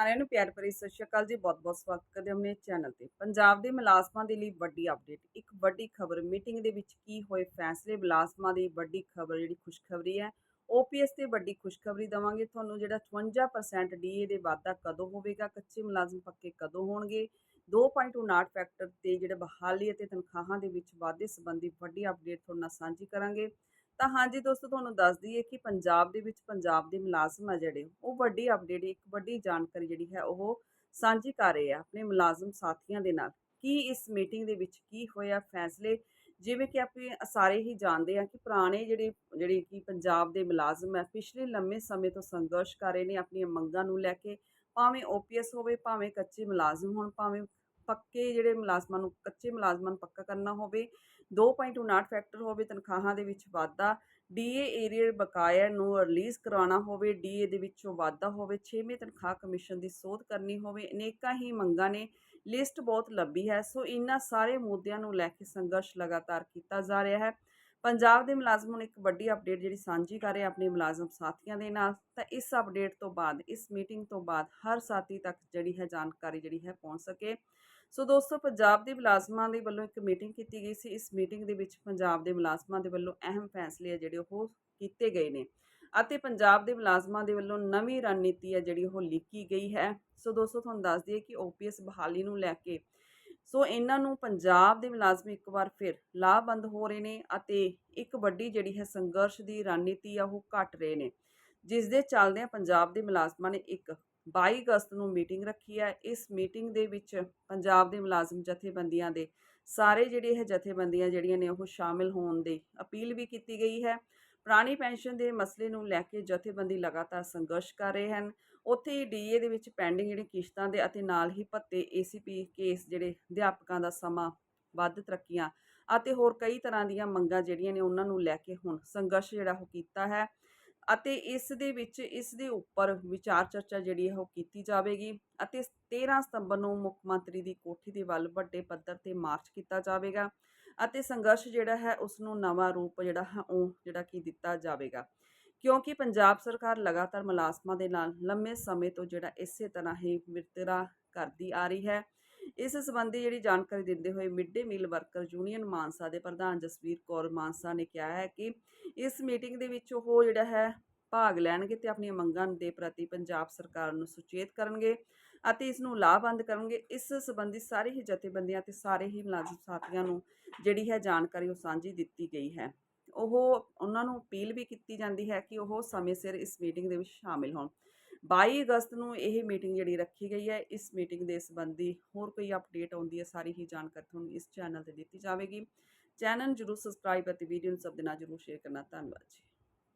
ਸਾਰਿਆਂ ਨੂੰ ਪਿਆਰ ਭਰੀ ਸਤਿ ਸ਼੍ਰੀ ਅਕਾਲ ਜੀ, ਬਹੁਤ-ਬਹੁਤ ਸਵਾਗਤ ਕਰਦੇ ਆਪਣੇ ਚੈਨਲ ਤੇ। ਪੰਜਾਬ ਦੇ ਮੁਲਾਜ਼ਮਾਂ ਦੇ ਲਈ ਵੱਡੀ ਅਪਡੇਟ ਇੱਕ ਵੱਡੀ ਖਬਰ ਮੀਟਿੰਗ ਦੇ ਵਿੱਚ ਕੀ ਹੋਏ ਫੈਸਲੇ, ਮੁਲਾਜ਼ਮਾਂ ਦੀ ਵੱਡੀ ਖਬਰ, ਜਿਹੜੀ ਖੁਸ਼ਖਬਰੀ ਹੈ ਓਪੀਐਸ ਤੇ ਵੱਡੀ ਖੁਸ਼ਖਬਰੀ ਦਵਾਂਗੇ। ਤੁਹਾਨੂੰ ਜਿਹੜਾ 54% ਡੀਏ ਦੇ ਵਾਧਾ ਕਦੋਂ ਹੋਵੇਗਾ, ਕੱਚੇ ਮੁਲਾਜ਼ਮ ਪੱਕੇ ਕਦੋਂ ਹੋਣਗੇ? 2.59 ਫੈਕਟਰ ਤੇ ਜਿਹੜੇ ਬਹਾਲੀ ਅਤੇ ਤਨਖਾਹਾਂ ਦੇ ਵਿੱਚ ਵਾਧੇ ਸੰਬੰਧੀ ਵੱਡੀ ਅਪਡੇਟ ਤੁਹਾਡੇ ਨਾਲ ਸਾਂਝੀ ਕਰਾਂਗੇ। ਤਾਂ ਹਾਂਜੀ ਦੋਸਤੋ ਤੁਹਾਨੂੰ ਦੱਸ ਦਈਏ ਕਿ ਪੰਜਾਬ ਦੇ ਵਿੱਚ ਪੰਜਾਬ ਦੇ ਮੁਲਾਜ਼ਮ ਆ ਜਿਹੜੇ, ਉਹ ਵੱਡੀ ਅਪਡੇਟ ਇੱਕ ਵੱਡੀ ਜਾਣਕਾਰੀ ਜਿਹੜੀ ਹੈ ਉਹ ਸਾਂਝੀ ਕਰ ਰਹੇ ਆ ਆਪਣੇ ਮੁਲਾਜ਼ਮ ਸਾਥੀਆਂ ਦੇ ਨਾਲ। ਕੀ ਇਸ ਮੀਟਿੰਗ ਦੇ ਵਿੱਚ ਕੀ ਹੋਇਆ, ਫੈਸਲੇ? ਜਿਵੇਂ ਕਿ ਆਪਾਂ ਸਾਰੇ ਹੀ ਜਾਣਦੇ ਆ ਕਿ ਪੁਰਾਣੇ ਜਿਹੜੇ ਜਿਹੜੇ ਕਿ ਪੰਜਾਬ ਦੇ ਮੁਲਾਜ਼ਮ ਹੈ, ਪਿਛਲੇ ਲੰਮੇ ਸਮੇਂ ਤੋਂ ਸੰਘਰਸ਼ ਕਰ ਰਹੇ ਨੇ, ਆਪਣੀਆਂ ਮੰਗਾਂ ਨੂੰ ਲੈ ਕੇ, ਭਾਵੇਂ ਓਪੀਐਸ ਹੋਵੇ, ਭਾਵੇਂ ਕੱਚੇ ਮੁਲਾਜ਼ਮ ਹੋਣ, ਭਾਵੇਂ ਪੱਕੇ ਜਿਹੜੇ ਮੁਲਾਜ਼ਮਾਂ ਨੂੰ, ਕੱਚੇ ਮੁਲਾਜ਼ਮਾਂ ਨੂੰ ਪੱਕਾ ਕਰਨਾ ਹੋਵੇ 2.59 ਫੈਕਟਰ ਹੋਵੇ, ਤਨਖਾਹਾਂ ਦੇ ਵਿੱਚ ਵਾਧਾ ਡੀਏ ਏਰੀਅਰ ਬਕਾਇਆ ਨੂੰ ਰਿਲੀਜ਼ ਕਰਵਾਉਣਾ ਹੋਵੇ ਡੀਏ ਦੇ ਵਿੱਚੋਂ ਵਾਧਾ ਹੋਵੇ 6ਵੇਂ ਤਨਖਾਹ ਕਮਿਸ਼ਨ ਦੀ ਸੋਧ ਕਰਨੀ ਹੋਵੇ, ਅਨੇਕਾਂ ਹੀ ਮੰਗਾਂ ਨੇ ਲਿਸਟ ਬਹੁਤ ਲੰਬੀ ਹੈ, ਸੋ ਇਹਨਾਂ ਸਾਰੇ ਮੁੱਦਿਆਂ ਨੂੰ ਲੈ ਕੇ ਸੰਘਰਸ਼ ਲਗਾਤਾਰ ਕੀਤਾ ਜਾ ਰਿਹਾ ਹੈ। ਪੰਜਾਬ ਦੇ ਮੁਲਾਜ਼ਮ ਹੁਣ ਇੱਕ ਵੱਡੀ ਅਪਡੇਟ ਜਿਹੜੀ ਸਾਂਝੀ ਕਰ ਰਹੇ ਆਪਣੇ ਮੁਲਾਜ਼ਮ ਸਾਥੀਆਂ ਦੇ ਨਾਲ, ਤਾਂ ਇਸ ਅਪਡੇਟ ਤੋਂ ਬਾਅਦ, ਇਸ ਮੀਟਿੰਗ ਤੋਂ ਬਾਅਦ ਹਰ ਸਾਥੀ ਤੱਕ ਜਿਹੜੀ ਹੈ ਜਾਣਕਾਰੀ ਜਿਹੜੀ ਹੈ ਪਹੁੰਚ ਸਕੇ। ਸੋ ਦੋਸਤੋ, ਪੰਜਾਬ ਦੇ ਮੁਲਾਜ਼ਮਾਂ ਦੇ ਵੱਲੋਂ ਇੱਕ ਮੀਟਿੰਗ ਕੀਤੀ ਗਈ ਸੀ। ਇਸ ਮੀਟਿੰਗ ਦੇ ਵਿੱਚ ਪੰਜਾਬ ਦੇ ਮੁਲਾਜ਼ਮਾਂ ਦੇ ਵੱਲੋਂ ਅਹਿਮ ਫੈਸਲੇ ਆ ਜਿਹੜੇ ਉਹ ਕੀਤੇ ਗਏ ਨੇ ਅਤੇ ਪੰਜਾਬ ਦੇ ਮੁਲਾਜ਼ਮਾਂ ਦੇ ਵੱਲੋਂ ਨਵੀਂ ਰਣਨੀਤੀ ਹੈ ਜਿਹੜੀ ਉਹ ਲਿਖੀ ਗਈ ਹੈ। ਸੋ ਦੋਸਤੋ, ਤੁਹਾਨੂੰ ਦੱਸ ਦਈਏ ਕਿ ਓਪੀਐਸ ਬਹਾਲੀ ਨੂੰ ਲੈ ਕੇ ਸੋ ਇਹਨਾਂ ਨੂੰ ਪੰਜਾਬ ਦੇ ਮੁਲਾਜ਼ਮ ਇੱਕ ਵਾਰ ਫਿਰ ਲਾਭਬੰਦ ਹੋ ਰਹੇ ਨੇ ਅਤੇ ਇੱਕ ਵੱਡੀ ਜਿਹੜੀ ਹੈ ਸੰਘਰਸ਼ ਦੀ ਰਣਨੀਤੀ ਆ ਉਹ ਘਟ ਰਹੇ ਨੇ। ਜਿਸ ਦੇ ਚੱਲਦਿਆਂ ਪੰਜਾਬ ਦੇ ਮੁਲਾਜ਼ਮਾਂ ਨੇ ਇੱਕ 22 ਅਗਸਤ ਨੂੰ ਮੀਟਿੰਗ ਰੱਖੀ ਹੈ। ਇਸ ਮੀਟਿੰਗ ਦੇ ਵਿੱਚ ਪੰਜਾਬ ਦੇ ਮੁਲਾਜ਼ਮ ਜਥੇਬੰਦੀਆਂ ਦੇ ਸਾਰੇ ਜਿਹੜੇ ਇਹ ਜਥੇਬੰਦੀਆਂ ਜਿਹੜੀਆਂ ਨੇ ਉਹ ਸ਼ਾਮਿਲ ਹੋਣ ਦੀ ਅਪੀਲ ਵੀ ਕੀਤੀ ਗਈ ਹੈ। ਪੁਰਾਣੀ ਪੈਨਸ਼ਨ ਦੇ ਮਸਲੇ ਨੂੰ ਲੈ ਕੇ ਜਥੇਬੰਦੀ ਲਗਾਤਾਰ ਸੰਘਰਸ਼ ਕਰ ਰਹੇ ਹਨ। ਉੱਥੇ ਹੀ ਡੀਏ ਦੇ ਵਿੱਚ ਪੈਂਡਿੰਗ ਜਿਹੜੇ ਕਿਸ਼ਤਾਂ ਦੇ ਅਤੇ ਨਾਲ ਹੀ ਭੱਤੇ ਏਸੀਪੀ ਕੇਸ ਜਿਹੜੇ ਅਧਿਆਪਕਾਂ ਦਾ ਸਮਾਂ ਵੱਧ ਤਰੱਕੀਆਂ ਅਤੇ ਹੋਰ ਕਈ ਤਰ੍ਹਾਂ ਦੀਆਂ ਮੰਗਾਂ ਜਿਹੜੀਆਂ ਨੇ ਉਹਨਾਂ ਨੂੰ ਲੈ ਕੇ ਹੁਣ ਸੰਘਰਸ਼ ਜਿਹੜਾ ਉਹ ਕੀਤਾ ਹੈ ਅਤੇ ਇਸ ਦੇ ਵਿੱਚ ਇਸ ਦੇ ਉੱਪਰ ਵਿਚਾਰ ਚਰਚਾ ਜਿਹੜੀ ਹੈ ਉਹ ਕੀਤੀ ਜਾਵੇਗੀ ਅਤੇ 13 ਸਤੰਬਰ ਨੂੰ ਮੁੱਖ ਮੰਤਰੀ ਦੀ ਕੋਠੀ ਦੇ ਵੱਲ ਵੱਡੇ ਪੱਧਰ ਤੇ ਮਾਰਚ ਕੀਤਾ ਜਾਵੇਗਾ। ਅਤੇ ਸੰਘਰਸ਼ ਜਿਹੜਾ ਹੈ ਉਸ ਨੂੰ ਨਵਾਂ ਰੂਪ ਜਿਹੜਾ ਹੈ ਉਹ ਜਿਹੜਾ ਕੀ ਦਿੱਤਾ ਜਾਵੇਗਾ। ਕਿਉਂਕਿ ਪੰਜਾਬ ਸਰਕਾਰ ਲਗਾਤਾਰ ਮੁਲਾਜ਼ਮਾਂ ਦੇ ਨਾਲ ਲੰਮੇ ਸਮੇਂ ਤੋਂ ਜਿਹੜਾ ਇਸੇ ਤਰ੍ਹਾਂ ਹੀ ਵਿਤਕਰਾ ਕਰਦੀ ਆ ਰਹੀ ਹੈ। ਇਸ ਸੰਬੰਧੀ ਜਿਹੜੀ ਜਾਣਕਾਰੀ ਦਿੰਦੇ ਹੋਏ mid day meal worker union Mansa ਦੇ ਪ੍ਰਧਾਨ ਜਸਵੀਰ ਕੌਰ ਮਾਨਸਾ ਨੇ ਕਿਹਾ ਹੈ ਕਿ ਇਸ ਮੀਟਿੰਗ ਦੇ ਵਿੱਚ ਉਹ ਜਿਹੜਾ ਹੈ ਭਾਗ ਲੈਣਗੇ ਤੇ ਆਪਣੀਆਂ ਮੰਗਾਂ ਦੇ ਪ੍ਰਤੀ ਪੰਜਾਬ ਸਰਕਾਰ ਨੂੰ ਸੁਚੇਤ ਕਰਨਗੇ। ਅਤੇ ਇਸ ਨੂੰ ਲਾਭਬੰਦ ਕਰਨਗੇ, ਇਸ ਸੰਬੰਧੀ ਸਾਰੇ ਹੀ ਜਥੇਬੰਦੀਆਂ ਤੇ ਸਾਰੇ ਹੀ ਮੁਲਾਜ਼ਮ ਸਾਥੀਆਂ ਨੂੰ ਜਿਹੜੀ ਹੈ ਜਾਣਕਾਰੀ ਉਹ ਸਾਂਝੀ ਦਿੱਤੀ ਗਈ ਹੈ। ਉਹ, ਉਹਨਾਂ ਨੂੰ ਅਪੀਲ ਵੀ ਕੀਤੀ ਜਾਂਦੀ ਹੈ ਕਿ ਉਹ ਸਮੇਂ ਸਿਰ ਇਸ ਮੀਟਿੰਗ ਦੇ ਵਿੱਚ ਸ਼ਾਮਿਲ ਹੋਣ। 22 ਅਗਸਤ ਨੂੰ ਇਹ ਮੀਟਿੰਗ ਜਿਹੜੀ ਰੱਖੀ ਗਈ ਹੈ, ਇਸ ਮੀਟਿੰਗ ਦੇ ਸੰਬੰਧੀ ਹੋਰ ਕੋਈ ਅਪਡੇਟ ਆਉਂਦੀ ਹੈ, ਸਾਰੀ ਹੀ ਜਾਣਕਾਰੀ ਤੁਹਾਨੂੰ ਇਸ ਚੈਨਲ ਤੇ ਦਿੱਤੀ ਜਾਵੇਗੀ। ਚੈਨਲ ਨੂੰ ਜਰੂਰ ਸਬਸਕ੍ਰਾਈਬ ਅਤੇ ਵੀਡੀਓ ਨੂੰ ਸਭ ਦੇ ਨਾਲ ਜਰੂਰ ਸ਼ੇਅਰ ਕਰਨਾ। ਧੰਨਵਾਦ ਜੀ।